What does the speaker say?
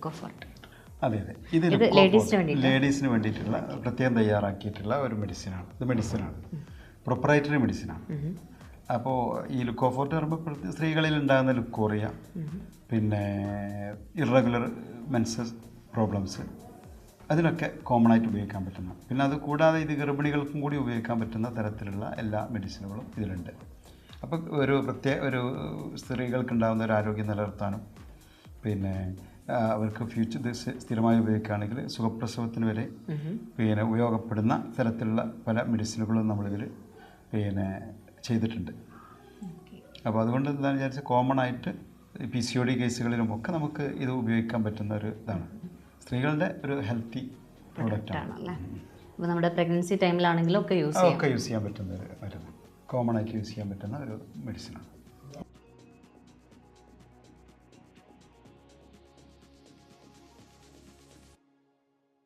ലുക്കോഫോർട്ട് അതെ അതെ. ഇത്? ലേഡീസിന് വേണ്ടിയിട്ടുള്ള പ്രത്യേകം തയ്യാറാക്കിയിട്ടുള്ള ഒരു മെഡിസിനാണ് ഇത് മെഡിസിനാണ് പ്രൊപ്പറേറ്ററി മെഡിസിനാണ് അപ്പോൾ ഈ ലുക്കോഫോർട്ട് പറയുമ്പോൾ സ്ത്രീകളിൽ ഉണ്ടാകുന്ന ലുക്കോറിയ പിന്നെ ഇറഗുലർ മെൻസസ് പ്രോബ്ലംസ് അതിനൊക്കെ കോമൺ ആയിട്ട് ഉപയോഗിക്കാൻ പറ്റുന്ന. പിന്നെ അത് കൂടാതെ ഇത് ഗർഭിണികൾക്കും കൂടി ഉപയോഗിക്കാൻ പറ്റുന്ന തരത്തിലുള്ള എല്ലാ മെഡിസിനുകളും ഇതിലുണ്ട്. അപ്പോൾ ഒരു പ്രത്യേക ഒരു സ്ത്രീകൾക്ക് ഉണ്ടാകുന്ന ഒരു ആരോഗ്യം നിലനിർത്താനും പിന്നെ അവർക്ക് ഫ്യൂച്ചർ സ്ഥിരമായി ഉപയോഗിക്കുകയാണെങ്കിൽ സുഖപ്രസവത്തിന് വരെ പിന്നെ ഉപയോഗപ്പെടുന്ന തരത്തിലുള്ള പല മെഡിസിനുകളും നമ്മളിതിൽ പിന്നെ ചെയ്തിട്ടുണ്ട്. അപ്പോൾ അതുകൊണ്ട് എന്താണെന്ന് വിചാരിച്ചാൽ കോമൺ ആയിട്ട് പി സി ഒ ഡി കേസുകളിലുമൊക്കെ നമുക്ക് ഇത് ഉപയോഗിക്കാൻ പറ്റുന്ന ഒരു ഇതാണ്. സ്ത്രീകളുടെ ഒരു ഹെൽത്തി പ്രോഡക്റ്റാണ് ആണ്. അപ്പോൾ നമ്മുടെ പ്രഗ്നൻസി ടൈമിലാണെങ്കിലും ഒക്കെ യൂസ് ഒക്കെ യൂസ് ചെയ്യാൻ പറ്റുന്ന ഒരു മരുന്ന്. കോമൺ ആയിട്ട് യൂസ് ചെയ്യാൻ പറ്റുന്ന ഒരു മെഡിസിനാണ്